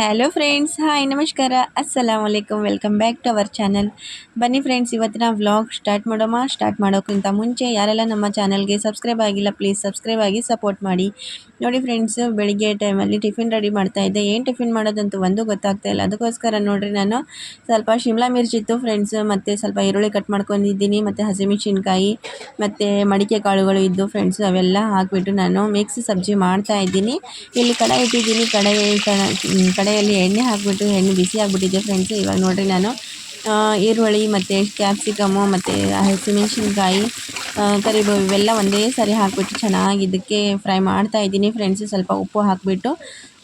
Hello friends hi ನಮಸ್ಕಾರ ಅಸ್ಸಲಾಮ್ ವಲೈಕಮ್ welcome back to our channel ಬನ್ನಿ ಫ್ರೆಂಡ್ಸ್ ಇವತ್ತಿನ ವ್ಲಾಗ್ ಸ್ಟಾರ್ಟ್ ಮಾಡೋಮ? ಸ್ಟಾರ್ಟ್ ಮಾಡೋಕ್ಕಿಂತ ಮುಂಚೆ ಯಾರೆಲ್ಲ ನಮ್ಮ ಚಾನಲ್ಗೆ ಸಬ್ಸ್ಕ್ರೈಬ್ ಆಗಿಲ್ಲ ಪ್ಲೀಸ್ ಸಬ್ಸ್ಕ್ರೈಬ್ ಆಗಿ ಸಪೋರ್ಟ್ ಮಾಡಿ. ನೋಡಿ ಫ್ರೆಂಡ್ಸ್ ಬೆಳಿಗ್ಗೆ ಟೈಮಲ್ಲಿ ಟಿಫಿನ್ ರೆಡಿ ಮಾಡ್ತಾ ಇದ್ದೆ. ಏನು ಟಿಫಿನ್ ಮಾಡೋದಂತೂ ಒಂದು ಗೊತ್ತಾಗ್ತಾ ಇಲ್ಲ. ಅದಕ್ಕೋಸ್ಕರ ನೋಡಿರಿ ನಾನು ಸ್ವಲ್ಪ ಶಿಮ್ಲಾ ಮಿರ್ಚಿತ್ತು ಫ್ರೆಂಡ್ಸ್ ಮತ್ತು ಸ್ವಲ್ಪ ಈರುಳ್ಳಿ ಕಟ್ ಮಾಡ್ಕೊಂಡಿದ್ದೀನಿ, ಮತ್ತು ಹಸಿಮೆಣಸಿನ್ಕಾಯಿ, ಮತ್ತು ಮಡಿಕೆ ಕಾಳುಗಳು ಇದ್ದು ಫ್ರೆಂಡ್ಸ್ ಅವೆಲ್ಲ ಹಾಕಿಬಿಟ್ಟು ನಾನು ಮಿಕ್ಸ್ ಸಬ್ಜಿ ಮಾಡ್ತಾ ಇದ್ದೀನಿ. ಇಲ್ಲಿ ಕಡಾಯಿ ಇಟ್ಟಿದ್ದೀನಿ. ಕಡಾಯಿ ಕಡ- ಕಡೆಯಲ್ಲಿ ಎಣ್ಣೆ ಹಾಕಿಬಿಟ್ಟು, ಎಣ್ಣೆ ಬಿಸಿ ಆಗಿಬಿಟ್ಟಿದೆ ಫ್ರೆಂಡ್ಸು ಇವಾಗ ನೋಡಿರಿ ನಾನು ಈರುಳ್ಳಿ ಮತ್ತು ಕ್ಯಾಪ್ಸಿಕಮು ಮತ್ತು ಹಸಿಮೆಣ್ಸಿನ್ಕಾಯಿ ಕರಿಬೇವು ಇವೆಲ್ಲ ಒಂದೇ ಸರಿ ಹಾಕಿಬಿಟ್ಟು ಚೆನ್ನಾಗಿ ಇದಕ್ಕೆ ಫ್ರೈ ಮಾಡ್ತಾ ಇದ್ದೀನಿ ಫ್ರೆಂಡ್ಸು ಸ್ವಲ್ಪ ಉಪ್ಪು ಹಾಕಿಬಿಟ್ಟು,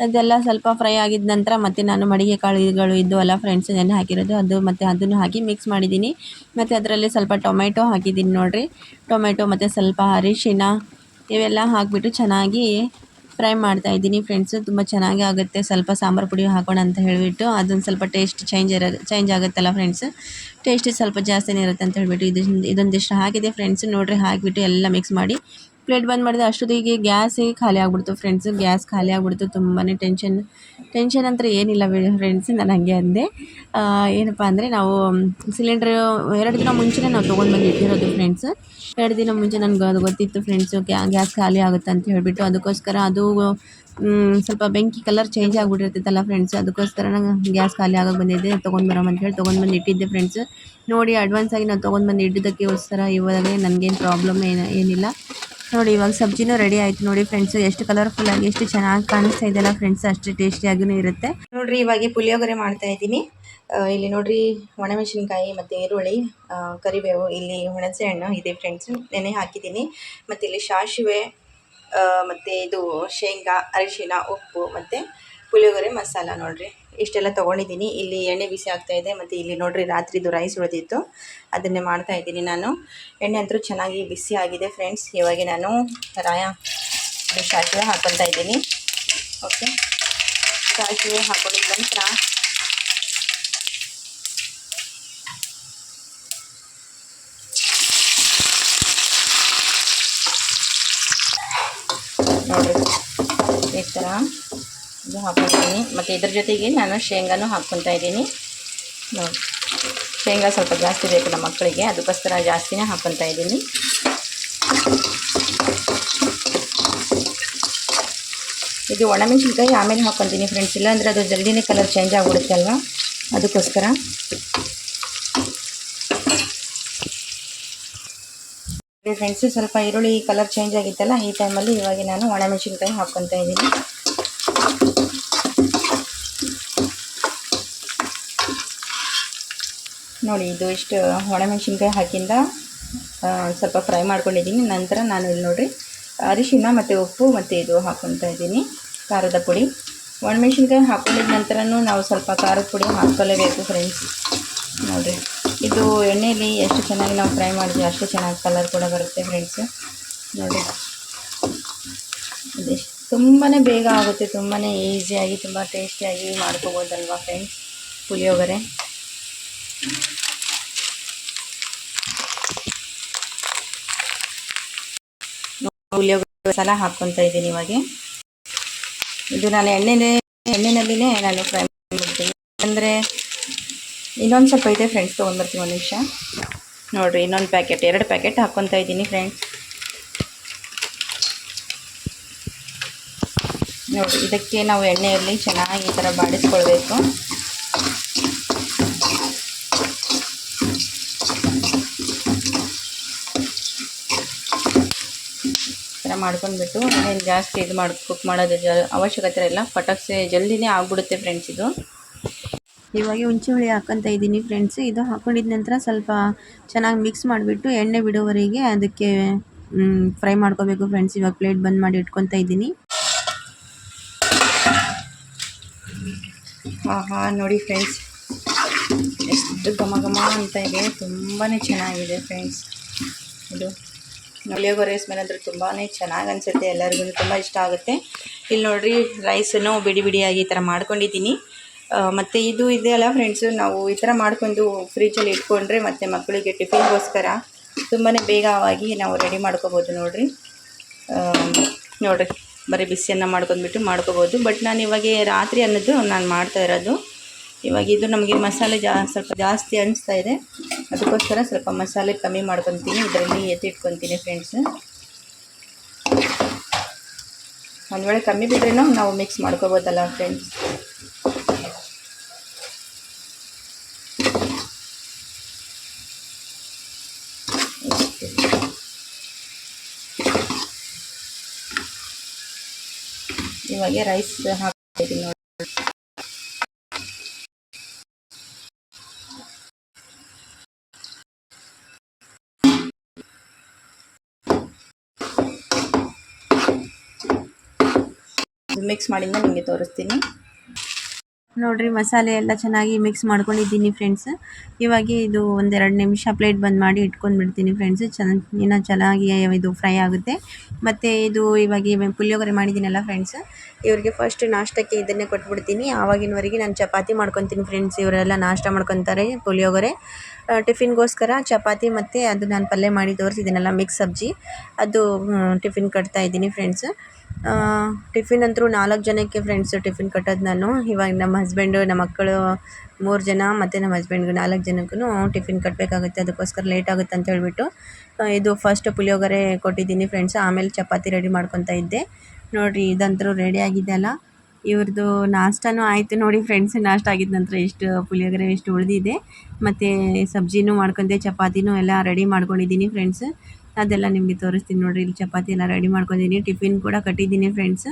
ಅದೆಲ್ಲ ಸ್ವಲ್ಪ ಫ್ರೈ ಆಗಿದ ನಂತರ ಮತ್ತು ನಾನು ಮಡಿಗೆ ಕಾಳುಗಳು ಇದ್ದು ಅಲ್ಲ ಫ್ರೆಂಡ್ಸ್ ನೆನೆ ಹಾಕಿರೋದು, ಅದು ಮತ್ತು ಅದನ್ನು ಹಾಕಿ ಮಿಕ್ಸ್ ಮಾಡಿದ್ದೀನಿ. ಮತ್ತು ಅದರಲ್ಲಿ ಸ್ವಲ್ಪ ಟೊಮೆಟೊ ಹಾಕಿದ್ದೀನಿ ನೋಡಿರಿ. ಟೊಮೆಟೊ ಮತ್ತು ಸ್ವಲ್ಪ ಅರಿಶಿನ ಇವೆಲ್ಲ ಹಾಕಿಬಿಟ್ಟು ಚೆನ್ನಾಗಿ ಫ್ರೈ ಮಾಡ್ತಾ ಇದ್ದೀನಿ ಫ್ರೆಂಡ್ಸು ತುಂಬ ಚೆನ್ನಾಗಿ ಆಗುತ್ತೆ. ಸ್ವಲ್ಪ ಸಾಂಬಾರು ಪುಡಿ ಹಾಕೋಣ ಅಂತ ಹೇಳಿಬಿಟ್ಟು ಅದೊಂದು ಸ್ವಲ್ಪ ಟೇಸ್ಟ್ ಚೇಂಜ್ ಇರೋ ಚೇಂಜ್ ಆಗುತ್ತಲ್ಲ ಫ್ರೆಂಡ್ಸ್ ಟೇಸ್ಟ್ ಸ್ವಲ್ಪ ಜಾಸ್ತಿನೇ ಇರುತ್ತೆ ಅಂತ ಹೇಳಿಬಿಟ್ಟು ಇದೊಂದು ಇದೊಂದಿಷ್ಟು ಹಾಕಿದೆ ಫ್ರೆಂಡ್ಸ್ ನೋಡಿರಿ ಹಾಕಿಬಿಟ್ಟು ಎಲ್ಲ ಮಿಕ್ಸ್ ಮಾಡಿ ಪ್ಲೇಟ್ ಬಂದ್ ಮಾಡಿದೆ ಅಷ್ಟೊತ್ತಿಗೆ ಗ್ಯಾಸೇ ಖಾಲಿ ಆಗ್ಬಿಡ್ತು. ಫ್ರೆಂಡ್ಸ್ ಗ್ಯಾಸ್ ಖಾಲಿ ಆಗ್ಬಿಡ್ತು. ತುಂಬಾ ಟೆನ್ಷನ್ ಟೆನ್ಷನ್ ಅಂತ ಏನಿಲ್ಲ ಫ್ರೆಂಡ್ಸ್ ನಾನು ಹಾಗೆ ಅಂದೆ. ಏನಪ್ಪ ಅಂದರೆ ನಾವು ಸಿಲಿಂಡ್ರ್ ಎರಡು ದಿನ ಮುಂಚೆನೇ ನಾವು ತೊಗೊಂಡು ಬಂದು ಇಟ್ಟಿರೋದು ಫ್ರೆಂಡ್ಸ್ ಎರಡು ದಿನ ಮುಂಚೆ ನನಗೆ ಅದು ಗೊತ್ತಿತ್ತು ಫ್ರೆಂಡ್ಸು ಗ್ಯಾಸ್ ಖಾಲಿ ಆಗುತ್ತೆ ಅಂತ ಹೇಳಿಬಿಟ್ಟು. ಅದಕ್ಕೋಸ್ಕರ ಅದು ಸ್ವಲ್ಪ ಬೆಂಕಿ ಕಲರ್ ಚೇಂಜ್ ಆಗಿಬಿಟ್ಟಿರ್ತೈತಲ್ಲ ಫ್ರೆಂಡ್ಸ್ ಅದಕ್ಕೋಸ್ಕರ ನಂಗೆ ಗ್ಯಾಸ್ ಖಾಲಿ ಆಗೋಕೆ ಬಂದಿದ್ದೆ. ತೊಗೊಂಡು ಬರೋಣ ಅಂತ ಹೇಳಿ ತೊಗೊಂಡು ಬಂದು ಇಟ್ಟಿದ್ದೆ ಫ್ರೆಂಡ್ಸ್ ನೋಡಿ ಅಡ್ವಾನ್ಸ್ ಆಗಿ ನಾನು ತೊಗೊಂಡು ಬಂದು ಇಟ್ಟಿದ್ದಕ್ಕೋಸ್ಕರ ಇವಾಗ ನನಗೇನು ಪ್ರಾಬ್ಲಮ್ ಏನು, ಏನಿಲ್ಲ. ನೋಡಿ, ಇವಾಗ ಸಬ್ಜಿನೂ ರೆಡಿ ಆಯ್ತು ನೋಡಿ ಫ್ರೆಂಡ್ಸ್ ಎಷ್ಟು ಕಲರ್ಫುಲ್ ಆಗಿ, ಎಷ್ಟು ಚೆನ್ನಾಗಿ ಕಾಣಿಸ್ತಾ ಇದೆಯಲ್ಲ ಫ್ರೆಂಡ್ಸ್ ಅಷ್ಟು ಟೇಸ್ಟಿಯಾಗೂ ಇರುತ್ತೆ. ನೋಡ್ರಿ, ಇವಾಗ ಪುಳಿಯೋಗರೆ ಮಾಡ್ತಾ ಇದ್ದೀನಿ. ಇಲ್ಲಿ ನೋಡ್ರಿ, ಒಣಮೆಣಸಿನಕಾಯಿ ಮತ್ತು ಈರುಳ್ಳಿ ಕರಿಬೇವು, ಇಲ್ಲಿ ಹುಣಸೆ ಹಣ್ಣು ಇದೆ ಫ್ರೆಂಡ್ಸ್ ನೆನೆ ಹಾಕಿದ್ದೀನಿ. ಮತ್ತು ಇಲ್ಲಿ ಸಾಸಿವೆ ಮತ್ತು ಇದು ಶೇಂಗಾ, ಅರಿಶಿನ, ಉಪ್ಪು ಮತ್ತು ಪುಳಿಯೋಗರೆ ಮಸಾಲ ನೋಡ್ರಿ. ಇಷ್ಟೆಲ್ಲ ತೊಗೊಂಡಿದ್ದೀನಿ. ಇಲ್ಲಿ ಎಣ್ಣೆ ಬಿಸಿ ಆಗ್ತಾ ಇದೆ. ಮತ್ತು ಇಲ್ಲಿ ನೋಡಿರಿ ರಾತ್ರಿದು ರೈಸ್ ಉಳಿದಿತ್ತು. ಅದನ್ನೇ ಮಾಡ್ತಾ ಇದ್ದೀನಿ ನಾನು. ಎಣ್ಣೆ ಅಂತೂ ಚೆನ್ನಾಗಿ ಬಿಸಿ ಆಗಿದೆ ಫ್ರೆಂಡ್ಸ್ ಇವಾಗ ನಾನು ರಾಯ ಸಾಸಿವೆ ಹಾಕ್ಕೊಳ್ತಾ ಇದ್ದೀನಿ. ಓಕೆ ಸಾಸಿವೆ ಹಾಕೊಂಡಿದ ನಂತರ ಈ ಥರ ಇದು ಹಾಕ್ಕೊತೀನಿ ಮತ್ತು ಇದ್ರ ಜೊತೆಗೆ ನಾನು ಶೇಂಗಾನು ಹಾಕ್ಕೊತಾ ಇದ್ದೀನಿ. ಶೇಂಗಾ ಸ್ವಲ್ಪ ಜಾಸ್ತಿ ಬೇಕು ನಮ್ಮ ಮಕ್ಕಳಿಗೆ, ಅದಕ್ಕೋಸ್ಕರ ಜಾಸ್ತಿನೇ ಹಾಕ್ಕೊತಾ ಇದ್ದೀನಿ. ಇದು ಒಣಮೆಣಸಿನ್ಕಾಯಿ ಆಮೇಲೆ ಹಾಕ್ಕೊತೀನಿ ಫ್ರೆಂಡ್ಸ್ ಇಲ್ಲಾಂದರೆ ಅದು ಜಲ್ದಿನೇ ಕಲರ್ ಚೇಂಜ್ ಆಗಿಬಿಡುತ್ತೆ ಅಲ್ವಾ? ಅದಕ್ಕೋಸ್ಕರ. ಫ್ರೆಂಡ್ಸ್ ಸ್ವಲ್ಪ ಈರುಳ್ಳಿ ಕಲರ್ ಚೇಂಜ್ ಆಗಿತ್ತಲ್ಲ, ಈ ಟೈಮಲ್ಲಿ ಇವಾಗ ನಾನು ಒಣಮೆಣಸಿನ್ಕಾಯಿ ಹಾಕ್ಕೊತಾ ಇದ್ದೀನಿ. ನೋಡಿ, ಇದು ಇಷ್ಟು ಒಣಮೆಣಸಿನ್ಕಾಯಿ ಹಾಕಿಂದ ಸ್ವಲ್ಪ ಫ್ರೈ ಮಾಡ್ಕೊಂಡಿದ್ದೀನಿ. ನಂತರ ನಾನು ಇಲ್ಲಿ ನೋಡಿರಿ, ಅರಿಶಿನ ಮತ್ತು ಉಪ್ಪು ಮತ್ತು ಇದು ಹಾಕ್ಕೊತಾ ಇದ್ದೀನಿ, ಖಾರದ ಪುಡಿ. ಒಣಮೆಣಸಿನ್ಕಾಯಿ ಹಾಕ್ಕೊಂಡಿದ ನಂತರನೂ ನಾವು ಸ್ವಲ್ಪ ಖಾರದ ಪುಡಿ ಹಾಕ್ಕೊಳ್ಳೇಬೇಕು ಫ್ರೆಂಡ್ಸ್ ನೋಡಿರಿ, ಇದು ಎಣ್ಣೆಯಲ್ಲಿ ಎಷ್ಟು ಚೆನ್ನಾಗಿ ನಾವು ಫ್ರೈ ಮಾಡಿದ್ವಿ, ಅಷ್ಟು ಚೆನ್ನಾಗಿ ಕಲರ್ ಕೂಡ ಬರುತ್ತೆ ಫ್ರೆಂಡ್ಸ್ ನೋಡಿ ಇದೆಷ್ಟು ತುಂಬಾ ಬೇಗ ಆಗುತ್ತೆ ತುಂಬಾ ಈಸಿಯಾಗಿ ತುಂಬ ಟೇಸ್ಟಿಯಾಗಿ ಮಾಡ್ಕೋಬೋದಲ್ವಾ ಫ್ರೆಂಡ್ಸ್ ಪುಳಿಯೋಗರೆ. ಪುಳಿಯೋಗರೆ ಮಸಾಲ ಹಾಕ್ಕೊತಾ ಇದ್ದೀನಿ ಇವಾಗ. ಇದು ನಾನು ಎಣ್ಣೆನೇ, ಎಣ್ಣೆನಲ್ಲಿನೇ ನಾನು ಫ್ರೈ ಮಾಡ್ತೀನಿ. ಅಂದರೆ ಇನ್ನೊಂದು ಸ್ವಲ್ಪ ಇದೆ ಫ್ರೆಂಡ್ಸ್ ತೊಗೊಂಡ್ಬರ್ತೀನಿ ಒಂದು ನಿಮಿಷ. ನೋಡಿರಿ, ಇನ್ನೊಂದು ಪ್ಯಾಕೆಟ್ ಎರಡು ಪ್ಯಾಕೆಟ್ ಹಾಕ್ಕೊತಾ ಇದ್ದೀನಿ ಫ್ರೆಂಡ್ಸ್ ನೋಡಿ ಇದಕ್ಕೆ ನಾವು ಎಣ್ಣೆಯಲ್ಲಿ ಚೆನ್ನಾಗಿ ಈ ಥರ ಬಾಡಿಸ್ಕೊಳ್ಬೇಕು. ಥರ ಮಾಡ್ಕೊಂಡ್ಬಿಟ್ಟು ಏನು ಜಾಸ್ತಿ ಇದು ಮಾಡಿ ಕುಕ್ ಮಾಡೋದು ಜ ಅವಶ್ಯಕತೆ ಇಲ್ಲ ಪಟಾಕ್ಸೆ ಜಲ್ದಿನೇ ಆಗ್ಬಿಡುತ್ತೆ ಫ್ರೆಂಡ್ಸ್ ಇದು. ಇವಾಗ ಹುಂಚಿ ಹುಳಿ ಹಾಕೊತ ಇದ್ದೀನಿ ಫ್ರೆಂಡ್ಸ್ ಇದು ಹಾಕೊಂಡಿದ ನಂತರ ಸ್ವಲ್ಪ ಚೆನ್ನಾಗಿ ಮಿಕ್ಸ್ ಮಾಡಿಬಿಟ್ಟು ಎಣ್ಣೆ ಬಿಡೋವರೆಗೆ ಅದಕ್ಕೆ ಫ್ರೈ ಮಾಡ್ಕೋಬೇಕು ಫ್ರೆಂಡ್ಸ್ ಇವಾಗ ಪ್ಲೇಟ್ ಬಂದ್ ಮಾಡಿ ಇಟ್ಕೊತಾ ಇದ್ದೀನಿ. ಆಹಾ ನೋಡಿ ಫ್ರೆಂಡ್ಸ್ ಎಷ್ಟು ಘಮ ಘಮ ಅಂತ ಇದೆ. ತುಂಬಾ ಚೆನ್ನಾಗಿದೆ ಫ್ರೆಂಡ್ಸ್ ಇದು. ಪುಳಿಯೋಗರೆ ಮೇಲೆ ಅಂದರೆ ತುಂಬಾ ಚೆನ್ನಾಗಿ ಅನಿಸುತ್ತೆ, ಎಲ್ಲರಿಗೂ ತುಂಬ ಇಷ್ಟ ಆಗುತ್ತೆ. ಇಲ್ಲಿ ನೋಡಿರಿ ರೈಸನ್ನು ಬಿಡಿ ಬಿಡಿಯಾಗಿ ಈ ಥರ ಮಾಡ್ಕೊಂಡಿದ್ದೀನಿ. ಮತ್ತು ಇದು ಇದೆಯಲ್ಲ ಫ್ರೆಂಡ್ಸು ನಾವು ಈ ಥರ ಮಾಡ್ಕೊಂಡು ಫ್ರಿಜ್ಜಲ್ಲಿ ಇಟ್ಕೊಂಡ್ರೆ ಮತ್ತು ಮಕ್ಕಳಿಗೆ ಟಿಫಿನ್ಗೋಸ್ಕರ ತುಂಬಾ ಬೇಗವಾಗಿ ನಾವು ರೆಡಿ ಮಾಡ್ಕೋಬೋದು ನೋಡಿರಿ. ನೋಡ್ರಿ, ಬರೀ ಬಿಸಿಯನ್ನು ಮಾಡ್ಕೊಂಡ್ಬಿಟ್ಟು ಮಾಡ್ಕೋಬೋದು. ಬಟ್ ನಾನು ಇವಾಗ ರಾತ್ರಿ ಅನ್ನೋದು ನಾನು ಮಾಡ್ತಾ ಇರೋದು. ಇವಾಗ ಇದು ನಮಗೆ ಮಸಾಲೆ ಜಾ ಸ್ವಲ್ಪ ಜಾಸ್ತಿ ಅನಿಸ್ತಾ ಇದೆ. ಅದಕ್ಕೋಸ್ಕರ ಸ್ವಲ್ಪ ಮಸಾಲೆ ಕಮ್ಮಿ ಮಾಡ್ಕೊತೀನಿ. ಇದರಲ್ಲಿ ಎತ್ತಿಟ್ಕೊತೀನಿ ಫ್ರೆಂಡ್ಸ್ ಒಂದು ವೇಳೆ ಕಮ್ಮಿ ಬಿದ್ರೇನೋ ನಾವು ಮಿಕ್ಸ್ ಮಾಡ್ಕೋಬೋದಲ್ಲ ಫ್ರೆಂಡ್ಸ್ ಇವಾಗ ರೈಸ್ ಹಾಕ್ತೀನಿ ನೋಡಿ. ಮಿಕ್ಸ್ ಮಾಡಿಂದ ನಿಮಗೆ ತೋರಿಸ್ತೀನಿ. ನೋಡಿರಿ, ಮಸಾಲೆ ಎಲ್ಲ ಚೆನ್ನಾಗಿ ಮಿಕ್ಸ್ ಮಾಡ್ಕೊಂಡಿದ್ದೀನಿ ಫ್ರೆಂಡ್ಸ್ ಇವಾಗ ಇದು ಒಂದೆರಡು ನಿಮಿಷ ಪ್ಲೇಟ್ ಬಂದ್ ಮಾಡಿ ಇಟ್ಕೊಂಡು ಬಿಡ್ತೀನಿ ಫ್ರೆಂಡ್ಸ್ ಚೆನ್ನಾಗಿ, ಇನ್ನೂ ಚೆನ್ನಾಗಿ ಇದು ಫ್ರೈ ಆಗುತ್ತೆ. ಮತ್ತು ಇದು ಇವಾಗ ಪುಳಿಯೋಗರೆ ಮಾಡಿದ್ದೀನಲ್ಲ ಫ್ರೆಂಡ್ಸ್ ಇವರಿಗೆ ಫಸ್ಟ್ ನಾಷ್ಟಕ್ಕೆ ಇದನ್ನೇ ಕೊಟ್ಬಿಡ್ತೀನಿ. ಆವಾಗಿನವರೆಗೆ ನಾನು ಚಪಾತಿ ಮಾಡ್ಕೊತೀನಿ ಫ್ರೆಂಡ್ಸ್ ಇವರೆಲ್ಲ ನಾಷ್ಟ ಮಾಡ್ಕೊತಾರೆ ಪುಳಿಯೋಗರೆ ಟಿಫಿನ್ಗೋಸ್ಕರ ಚಪಾತಿ ಮತ್ತು ಅದು ನಾನು ಪಲ್ಯ ಮಾಡಿ ತೋರಿಸಿದ್ದೀನಲ್ಲ ಮಿಕ್ಸ್ ಸಬ್ಜಿ. ಅದು ಟಿಫಿನ್ ಕಟ್ತಾ ಇದ್ದೀನಿ ಫ್ರೆಂಡ್ಸ್ ಟಿಫಿನ್ ಅಂತೂ ನಾಲ್ಕು ಜನಕ್ಕೆ ಫ್ರೆಂಡ್ಸ್ ಟಿಫಿನ್ ಕಟ್ಟೋದು ನಾನು. ಇವಾಗ ನಮ್ಮ ಹಸ್ಬೆಂಡು ನಮ್ಮ ಮಕ್ಕಳು ಮೂರು ಜನ ಮತ್ತು ನಮ್ಮ ಹಸ್ಬೆಂಡ್ಗೆ ನಾಲ್ಕು ಜನಕ್ಕೂ ಟಿಫಿನ್ ಕಟ್ಟಬೇಕಾಗುತ್ತೆ ಅದಕ್ಕೋಸ್ಕರ ಲೇಟ್ ಆಗುತ್ತೆ ಅಂತ ಹೇಳ್ಬಿಟ್ಟು ಇದು ಫಸ್ಟ್ ಪುಳಿಯೋಗರೆ ಕೊಟ್ಟಿದ್ದೀನಿ ಫ್ರೆಂಡ್ಸ್ ಆಮೇಲೆ ಚಪಾತಿ ರೆಡಿ ಮಾಡ್ಕೊತಾ ಇದ್ದೆ. ನೋಡಿರಿ ಇದಂತರೂ ರೆಡಿ ಆಗಿದೆ ಅಲ್ಲ. ಇವ್ರದ್ದು ನಾಷ್ಟನೂ ಆಯಿತು ನೋಡಿ ಫ್ರೆಂಡ್ಸ್ ನಾಷ್ಟ ಆಗಿದ ನಂತರ ಎಷ್ಟು ಪುಳಿಯೋಗರೆ ಎಷ್ಟು ಉಳಿದಿದೆ. ಮತ್ತು ಸಬ್ಜಿನೂ ಮಾಡ್ಕೊಂಡೆ, ಚಪಾತಿನೂ ಎಲ್ಲ ರೆಡಿ ಮಾಡ್ಕೊಂಡಿದ್ದೀನಿ ಫ್ರೆಂಡ್ಸ್ ಅದೆಲ್ಲ ನಿಮಗೆ ತೋರಿಸ್ತೀನಿ ನೋಡಿರಿ. ಇಲ್ಲಿ ಚಪಾತಿ ಎಲ್ಲ ರೆಡಿ ಮಾಡ್ಕೊಂಡಿದ್ದೀನಿ ಟಿಫಿನ್ ಕೂಡ ಕಟ್ಟಿದ್ದೀನಿ ಫ್ರೆಂಡ್ಸ್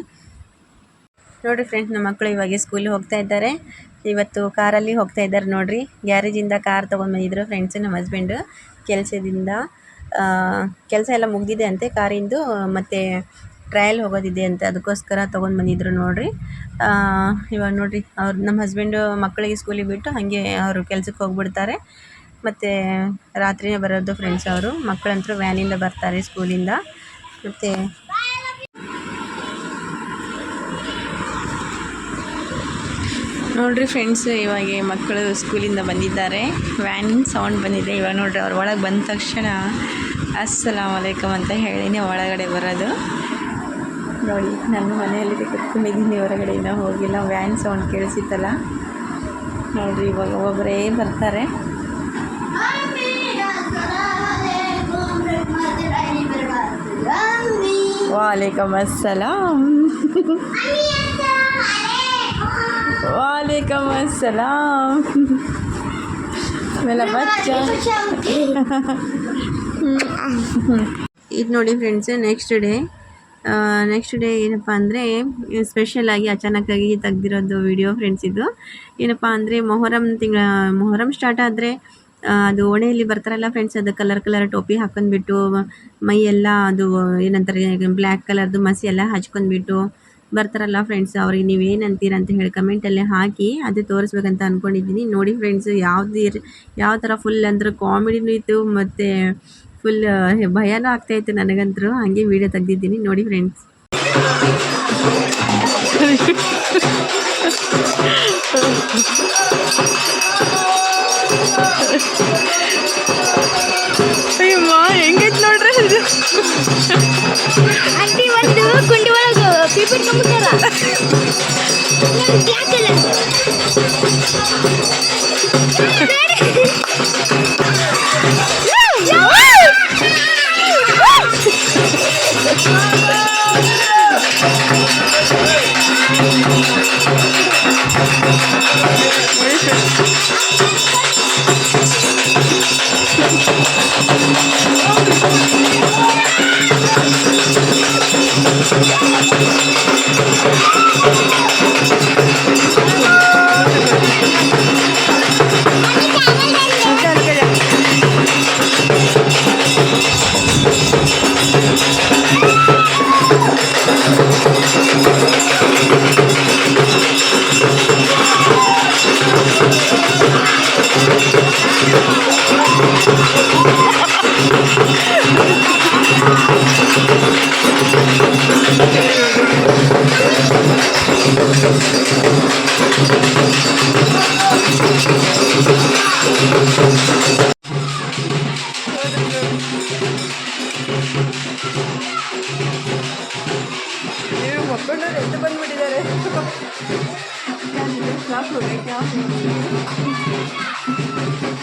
ನೋಡಿರಿ ಫ್ರೆಂಡ್ಸ್ ನಮ್ಮ ಮಕ್ಕಳು ಇವಾಗ ಸ್ಕೂಲಿಗೆ ಹೋಗ್ತಾ ಇದ್ದಾರೆ. ಇವತ್ತು ಕಾರಲ್ಲಿ ಹೋಗ್ತಾ ಇದ್ದಾರೆ ನೋಡಿರಿ. ಗ್ಯಾರೇಜಿಂದ ಕಾರ್ ತೊಗೊಂಡು ಬಂದಿದ್ರು ಫ್ರೆಂಡ್ಸ್ ನಮ್ಮ ಹಸ್ಬೆಂಡು ಕೆಲಸದಿಂದ ಕೆಲಸ ಎಲ್ಲ ಮುಗಿದಿದೆ ಅಂತೆ ಕಾರಿಂದು ಮತ್ತು ಟ್ರಯಲ್ ಹೋಗೋದಿದೆ ಅಂತ, ಅದಕ್ಕೋಸ್ಕರ ತೊಗೊಂಡು ಬಂದಿದ್ರು ನೋಡಿರಿ. ಇವಾಗ ನೋಡಿರಿ, ಅವ್ರು, ನಮ್ಮ ಹಸ್ಬೆಂಡು ಮಕ್ಕಳಿಗೆ ಸ್ಕೂಲಿಗೆ ಬಿಟ್ಟು ಹಾಗೆ ಅವರು ಕೆಲ್ಸಕ್ಕೆ ಹೋಗ್ಬಿಡ್ತಾರೆ. ಮತ್ತು ರಾತ್ರಿಯೇ ಬರೋದು ಫ್ರೆಂಡ್ಸ್ ಅವರು. ಮಕ್ಕಳಂತೂ ವ್ಯಾನಿಂದ ಬರ್ತಾರೆ ಸ್ಕೂಲಿಂದ ಮತ್ತು ನೋಡ್ರಿ ಫ್ರೆಂಡ್ಸ್ ಇವಾಗ ಮಕ್ಕಳು ಸ್ಕೂಲಿಂದ ಬಂದಿದ್ದಾರೆ. ವ್ಯಾನ್ ಸೌಂಡ್ ಬಂದಿದೆ. ಇವಾಗ ನೋಡ್ರಿ ಅವ್ರು ಒಳಗೆ ಬಂದ ತಕ್ಷಣ ಅಸ್ಸಲಾಮ್ ವಲೈಕಮ್ ಅಂತ ಹೇಳಿನೇ ಒಳಗಡೆ ಬರೋದು. ನೋಡಿ ನಾನು ಮನೆಯಲ್ಲಿ ಕುತ್ಕೊಂಡಿದ್ದೀನಿ. ಹೊರಗಡೆ ಇನ್ನೂ ಹೋಗಿಲ್ಲ. ವ್ಯಾನ್ ಸೌಂಡ್ ಕೇಳಿಸಿತ್ತಲ್ಲ. ನೋಡ್ರಿ, ಇವಾಗ ಒಬ್ಬೊಬ್ಬರೇ ಬರ್ತಾರೆ. ವಾಲೇಕಮ್ ಅಸ್ಸಲಾಂ वालेकुम अस्सलाम मेरा बच्चा ಇದು ನೋಡಿ friends next day next day ಏನಪ್ಪ ಅಂದರೆ ಸ್ಪೆಷಲಾಗಿ ಅಚಾನಕ್ಕಾಗಿ ತೆಗ್ದಿರೋದು ವಿಡಿಯೋ ಫ್ರೆಂಡ್ಸ್ ಇದು ಏನಪ್ಪ ಅಂದರೆ ಮೊಹರಂ ತಿಂಗಳ ಮೊಹರಂ ಸ್ಟಾರ್ಟ್ ಆದರೆ ಅದು ಓಣಿಯಲ್ಲಿ ಬರ್ತಾರಲ್ಲ ಫ್ರೆಂಡ್ಸ್ ಅದು ಕಲರ್ ಕಲರ್ ಟೋಪಿ ಹಾಕೊಂಡ್ಬಿಟ್ಟು, ಮೈ ಎಲ್ಲ ಅದು ಏನಂತಾರೆ ಬ್ಲ್ಯಾಕ್ ಕಲರ್ದು ಮಸಿ ಎಲ್ಲ ಹಚ್ಕೊಂಡ್ಬಿಟ್ಟು ಬರ್ತಾರಲ್ಲ ಫ್ರೆಂಡ್ಸ್ ಅವ್ರಿಗೆ ಏನು ಅಂತೀರ ಅಂತ ಹೇಳಿ ಕಮೆಂಟಲ್ಲೇ ಹಾಕಿ ಅದು ತೋರಿಸ್ಬೇಕಂತ ಅಂದ್ಕೊಂಡಿದ್ದೀನಿ ನೋಡಿ ಫ್ರೆಂಡ್ಸ್ ಯಾವ್ದು ಯಾವ ಥರ ಫುಲ್ ಅಂದ್ರೆ ಕಾಮಿಡಿನೂ ಇತ್ತು, ಮತ್ತು ಫುಲ್ ಭಯನೂ ಆಗ್ತಾಯಿತ್ತು ನನಗಂತರೂ ಹಾಗೆ ವೀಡಿಯೋ ತೆಗ್ದಿದ್ದೀನಿ. ನೋಡಿ ಫ್ರೆಂಡ್ಸ್ ಮಕ್ಕಳನ್ನ ಎದ್ದು ಬಂದ್ಬಿಟ್ಟಿದ್ದಾರೆ ಸಾಕು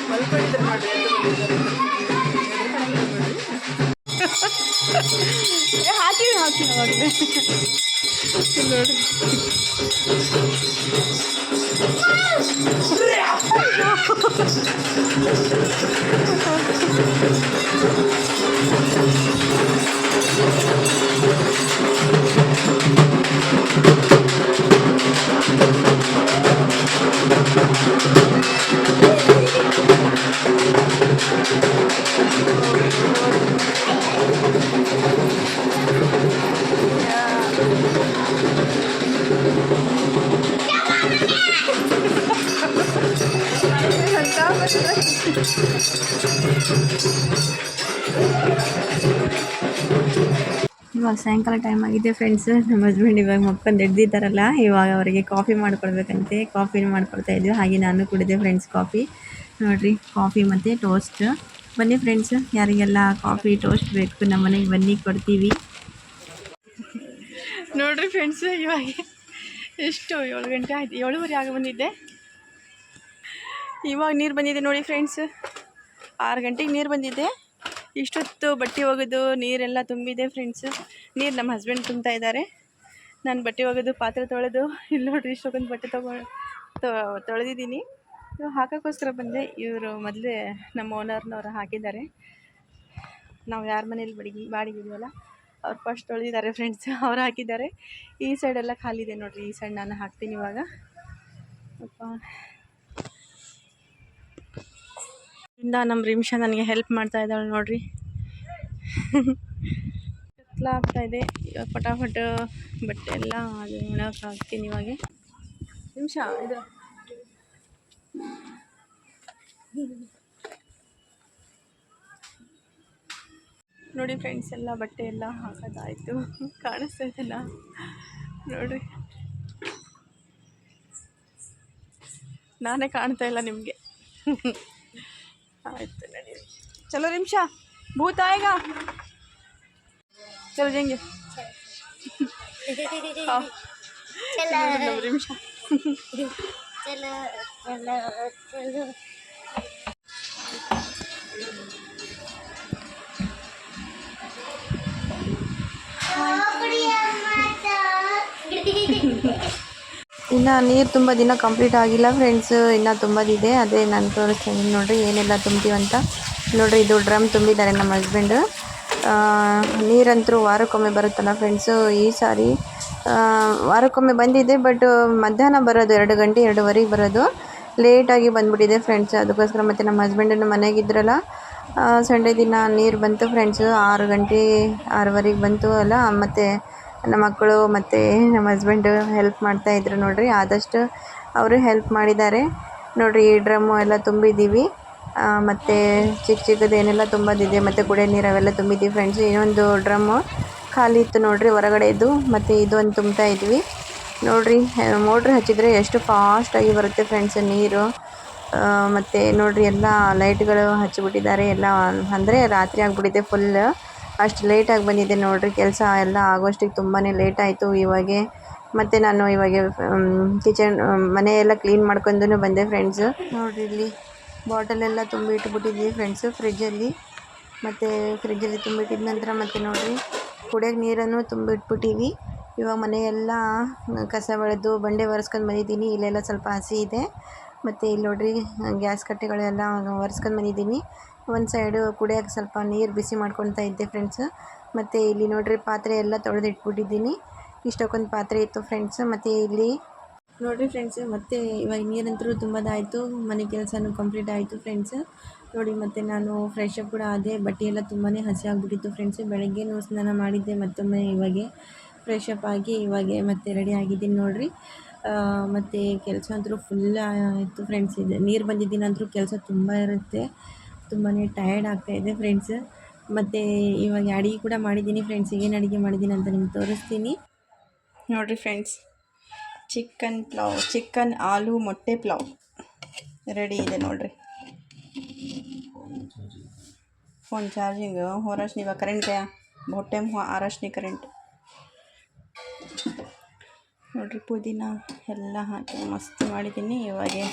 ಮಲ್ಕೊಂಡಿದ್ದಾರೆ ನೋಡಿ ಎದ್ದು ಬಂದಿದ್ದಾರೆ ಹಾಕಿ ಹಾಕಿ ಅವಾಗಲೇ ನೋಡಿ ಇವಾಗ ಸಾಯಂಕಾಲ ಟೈಮ್ ಆಗಿದೆ ಫ್ರೆಂಡ್ಸ್ ನಮ್ಮ ಹಸ್ಬೆಂಡ್ ಇವಾಗ ಮಕ್ಕಂದು ಹಿಡ್ದಿದ್ದಾರಲ್ಲ ಇವಾಗ ಅವರಿಗೆ ಕಾಫಿ ಮಾಡ್ಕೊಳ್ಬೇಕಂತೆ ಕಾಫಿ ಮಾಡ್ಕೊಳ್ತಾ ಇದ್ವಿ. ಹಾಗೆ ನಾನು ಕುಡಿದೆ ಫ್ರೆಂಡ್ಸ್ ಕಾಫಿ ನೋಡಿರಿ ಕಾಫಿ ಮತ್ತು ಟೋಸ್ಟ್ ಬನ್ನಿ ಫ್ರೆಂಡ್ಸ್ ಯಾರಿಗೆಲ್ಲ ಕಾಫಿ ಟೋಸ್ಟ್ ಬೇಕು, ನಮ್ಮ ಮನೆಗೆ ಬನ್ನಿ, ಕೊಡ್ತೀವಿ. ನೋಡಿರಿ ಫ್ರೆಂಡ್ಸ್ ಇವಾಗ ಎಷ್ಟು, ಏಳು ಗಂಟೆ ಆಯ್ತು. ಏಳುವರೆ ಆಗ ಬಂದಿದ್ದೆ. ಇವಾಗ ನೀರು ಬಂದಿದೆ ನೋಡಿ ಫ್ರೆಂಡ್ಸ್ ಆರು ಗಂಟೆಗೆ ನೀರು ಬಂದಿದೆ. ಇಷ್ಟೊತ್ತು ಬಟ್ಟೆ ಒಗೆದು ನೀರೆಲ್ಲ ತುಂಬಿದೆ ಫ್ರೆಂಡ್ಸು ನೀರು ನಮ್ಮ ಹಸ್ಬೆಂಡ್ ತುಂಬ್ತಾ ಇದ್ದಾರೆ. ನಾನು ಬಟ್ಟೆ ಒಗೆದು ಪಾತ್ರೆ ತೊಳೆದು, ಇಲ್ಲಿ ನೋಡ್ರಿ ಇಷ್ಟೊಂದು ಬಟ್ಟೆ ತೊಗೊ ತೊಳೆದಿದ್ದೀನಿ. ಹಾಕೋಕ್ಕೋಸ್ಕರ ಬಂದೆ. ಇವರು ಮೊದಲೇ ನಮ್ಮ ಓನರ್ನವ್ರು ಹಾಕಿದ್ದಾರೆ. ನಾವು ಯಾರ ಮನೇಲಿ ಬಡಿಗೆ ಬಾಡಿಗೆ ಇದೆಯಲ್ಲ ಅವ್ರು ಫಸ್ಟ್ ತೊಳೆದಿದ್ದಾರೆ ಫ್ರೆಂಡ್ಸ್ ಅವ್ರು ಹಾಕಿದ್ದಾರೆ. ಈ ಸೈಡೆಲ್ಲ ಖಾಲಿ ಇದೆ ನೋಡ್ರಿ. ಈ ಸೈಡ್ ನಾನು ಹಾಕ್ತೀನಿ ಇವಾಗ. ಅಪ್ಪ. ಇಂದ ನಮ್ಮ ರಿಮಿಷಾ ನನಗೆ ಹೆಲ್ಪ್ ಮಾಡ್ತಾ ಇದ್ದಾಳೆ ನೋಡ್ರಿ. ಕತ್ಲ ಆಗ್ತಾ ಇದೆ. ಇವಾಗ ಪಟಾಫಟ ಬಟ್ಟೆ ಎಲ್ಲ ಅದು ಒಣಗಕ್ಕೆ ಹಾಕ್ತೀನಿ ಇವಾಗ. ನಿಮಿಷ ಇದು. ನೋಡಿ ಫ್ರೆಂಡ್ಸ್ ಎಲ್ಲ ಬಟ್ಟೆ ಎಲ್ಲ ಹಾಕೋದಾಯಿತು. ಕಾಣಿಸ್ತಾ ಇದೆಲ್ಲ ನೋಡ್ರಿ. ನಾನೇ ಕಾಣ್ತಾ ಇಲ್ಲ ನಿಮಗೆ. चलो रिमशा भूत आएगा। चल जाएँगे। हाँ। चलो। रिमशा। चलो चलो चलो। हाँ, ಇನ್ನು ನೀರು ತುಂಬ ದಿನ ಕಂಪ್ಲೀಟ್ ಆಗಿಲ್ಲ ಫ್ರೆಂಡ್ಸ್ ಇನ್ನೂ ತುಂಬದಿದೆ ಅದೇ ನಾನು ತೋರಿಸ್ತೀನಿ ನೋಡಿರಿ, ಏನೆಲ್ಲ ತುಂಬ್ತೀವಂತ ನೋಡಿರಿ, ಇದು ಡ್ರಮ್ ತುಂಬಿದ್ದಾರೆ ನಮ್ಮ ಹಸ್ಬೆಂಡ್ ನೀರಂತರೂ ವಾರಕ್ಕೊಮ್ಮೆ ಬರುತ್ತಲ್ಲ ಫ್ರೆಂಡ್ಸು ಈ ಸಾರಿ ವಾರಕ್ಕೊಮ್ಮೆ ಬಂದಿದೆ ಬಟ್ ಮಧ್ಯಾಹ್ನ ಬರೋದು ಎರಡು ಗಂಟೆ, ಎರಡೂವರೆಗೆ ಬರೋದು. ಲೇಟಾಗಿ ಬಂದುಬಿಟ್ಟಿದೆ ಫ್ರೆಂಡ್ಸ್ ಅದಕ್ಕೋಸ್ಕರ ಮತ್ತು ನಮ್ಮ ಹಸ್ಬೆಂಡನ್ನು ಮನೆಗಿದ್ರಲ್ಲ ಸಂಡೇ ದಿನ ನೀರು ಬಂತು ಫ್ರೆಂಡ್ಸು ಆರು ಗಂಟೆ, ಆರೂವರೆಗೆ ಬಂತು ಅಲ್ಲ, ಮತ್ತು ನಮ್ಮ ಮಕ್ಕಳು ಮತ್ತು ನಮ್ಮ ಹಸ್ಬೆಂಡು ಹೆಲ್ಪ್ ಮಾಡ್ತಾ ಇದ್ರು ನೋಡ್ರಿ. ಆದಷ್ಟು ಅವರು ಹೆಲ್ಪ್ ಮಾಡಿದ್ದಾರೆ. ನೋಡಿರಿ, ಈ ಡ್ರಮ್ಮು ಎಲ್ಲ ತುಂಬಿದ್ದೀವಿ. ಮತ್ತು ಚಿಕ್ಕ ಚಿಕ್ಕದು ಏನೆಲ್ಲ ತುಂಬೋದಿದೆ ಮತ್ತು ಕುಡಿಯೋ ನೀರು ಅವೆಲ್ಲ ತುಂಬಿದ್ದೀವಿ ಫ್ರೆಂಡ್ಸ್ ಇನ್ನೊಂದು ಡ್ರಮ್ಮು ಖಾಲಿ ಇತ್ತು ನೋಡ್ರಿ, ಹೊರಗಡೆ ಇದು ಮತ್ತು ಇದು ಒಂದು ತುಂಬ್ತಾ ಇದ್ವಿ. ನೋಡಿರಿ ಮೋಟ್ರ್ ಹಚ್ಚಿದರೆ ಎಷ್ಟು ಫಾಸ್ಟಾಗಿ ಬರುತ್ತೆ ಫ್ರೆಂಡ್ಸ್ ನೀರು. ಮತ್ತು ನೋಡಿರಿ, ಎಲ್ಲ ಲೈಟ್ಗಳು ಹಚ್ಚಿಬಿಟ್ಟಿದ್ದಾರೆ. ಎಲ್ಲ ಅಂದರೆ ರಾತ್ರಿ ಆಗಿಬಿಟ್ಟಿದೆ ಫುಲ್ ಅಷ್ಟು ಲೇಟಾಗಿ ಬಂದಿದೆ ನೋಡಿರಿ, ಕೆಲಸ ಎಲ್ಲ ಆಗೋಷ್ಟಿಗೆ ತುಂಬಾ ಲೇಟ್ ಆಯಿತು ಇವಾಗೆ. ಮತ್ತು ನಾನು ಇವಾಗ ಕಿಚನ್ ಮನೆ ಎಲ್ಲ ಕ್ಲೀನ್ ಮಾಡ್ಕೊಂಡು ಬಂದೆ ಫ್ರೆಂಡ್ಸು ನೋಡಿರಿ ಇಲ್ಲಿ ಬಾಟಲ್ ಎಲ್ಲ ತುಂಬಿ ಇಟ್ಬಿಟ್ಟಿದ್ವಿ ಫ್ರೆಂಡ್ಸು ಫ್ರಿಜ್ಜಲ್ಲಿ ಮತ್ತು ಫ್ರಿಜ್ಜಲ್ಲಿ ತುಂಬಿಟ್ಟಿದ ನಂತರ ಮತ್ತು ನೋಡಿರಿ ಕುಡಿಯೋಕ್ಕೆ ನೀರನ್ನು ತುಂಬಿಟ್ಬಿಟ್ಟಿವಿ ಇವಾಗ ಮನೆಯೆಲ್ಲ ಕಸ ಬೆಳೆದು ಬಂಡೆ ಒರೆಸ್ಕೊಂಡು ಬಂದಿದ್ದೀನಿ. ಇಲ್ಲೆಲ್ಲ ಸ್ವಲ್ಪ ಹಸಿ ಇದೆ. ಮತ್ತು ಇಲ್ಲಿ ನೋಡ್ರಿ ಗ್ಯಾಸ್ ಕಟ್ಟೆಗಳೆಲ್ಲ ಒರೆಸ್ಕೊಂಡು ಬಂದಿದ್ದೀನಿ. ಒಂದು ಸೈಡು ಕುಡಿಯೋಕೆ ಸ್ವಲ್ಪ ನೀರು ಬಿಸಿ ಮಾಡ್ಕೊತಾ ಇದ್ದೆ ಫ್ರೆಂಡ್ಸ್ ಮತ್ತು ಇಲ್ಲಿ ನೋಡ್ರಿ ಪಾತ್ರೆ ಎಲ್ಲ ತೊಳೆದಿಟ್ಬಿಟ್ಟಿದ್ದೀನಿ. ಇಷ್ಟಕ್ಕೊಂದು ಪಾತ್ರೆ ಇತ್ತು ಫ್ರೆಂಡ್ಸ್ ಮತ್ತು ಇಲ್ಲಿ ನೋಡಿರಿ ಫ್ರೆಂಡ್ಸ್ ಮತ್ತೆ ಇವಾಗ ನೀರಂತರೂ ತುಂಬದಾಯಿತು, ಮನೆ ಕೆಲಸನೂ ಕಂಪ್ಲೀಟ್ ಆಯಿತು ಫ್ರೆಂಡ್ಸ್ ನೋಡಿ, ಮತ್ತು ನಾನು ಫ್ರೆಶ್ ಅಪ್ ಕೂಡ ಆದೆ, ಬಟ್ಟೆ ಎಲ್ಲ ತುಂಬಾ ಹಸಿ ಆಗಿಬಿಟ್ಟಿತ್ತು ಫ್ರೆಂಡ್ಸ್ ಬೆಳಗ್ಗೆನೂ ಸ್ನಾನ ಮಾಡಿದ್ದೆ ಮತ್ತೊಮ್ಮೆ ಇವಾಗೆ ಫ್ರೆಶ್ ಅಪ್ ಆಗಿ ಇವಾಗ ಮತ್ತೆ ರೆಡಿ ಆಗಿದ್ದೀನಿ ನೋಡಿರಿ. ಮತ್ತು ಕೆಲಸ ಅಂತೂ ಫುಲ್ ಇತ್ತು ಫ್ರೆಂಡ್ಸ್ ಇದೆ ನೀರು ಬಂದಿದ್ದೀನಂತೂ ಕೆಲಸ ತುಂಬ ಇರುತ್ತೆ. ತುಂಬಾ ಟಯರ್ಡ್ ಇದೆ ಫ್ರೆಂಡ್ಸ್ ಮತ್ತು ಇವಾಗ ಅಡುಗೆ ಕೂಡ ಮಾಡಿದ್ದೀನಿ ಫ್ರೆಂಡ್ಸ್ ಏನು ಅಡುಗೆ ಮಾಡಿದ್ದೀನಿ ಅಂತ ನಿಮ್ಗೆ ತೋರಿಸ್ತೀನಿ. ನೋಡಿರಿ ಫ್ರೆಂಡ್ಸ್ ಚಿಕನ್ ಪ್ಲಾವ್ ಚಿಕನ್ ಆಲೂ, ಮೊಟ್ಟೆ ಪ್ಲಾವ್ ರೆಡಿ ಇದೆ ನೋಡಿರಿ. ಫೋನ್ ಚಾರ್ಜಿಂಗ್ ಹೋರಾಶ್ನಿ ಇವಾಗ ಕರೆಂಟ್ ಮೊಟ್ಟೆ ಆರಾಶ್ನಿ ಕರೆಂಟ್ ನೋಡಿರಿ ಪುದೀನ ಎಲ್ಲ ಹಾಕಿ ಮಸ್ತ್ ಮಾಡಿದ್ದೀನಿ ಇವಾಗೆ.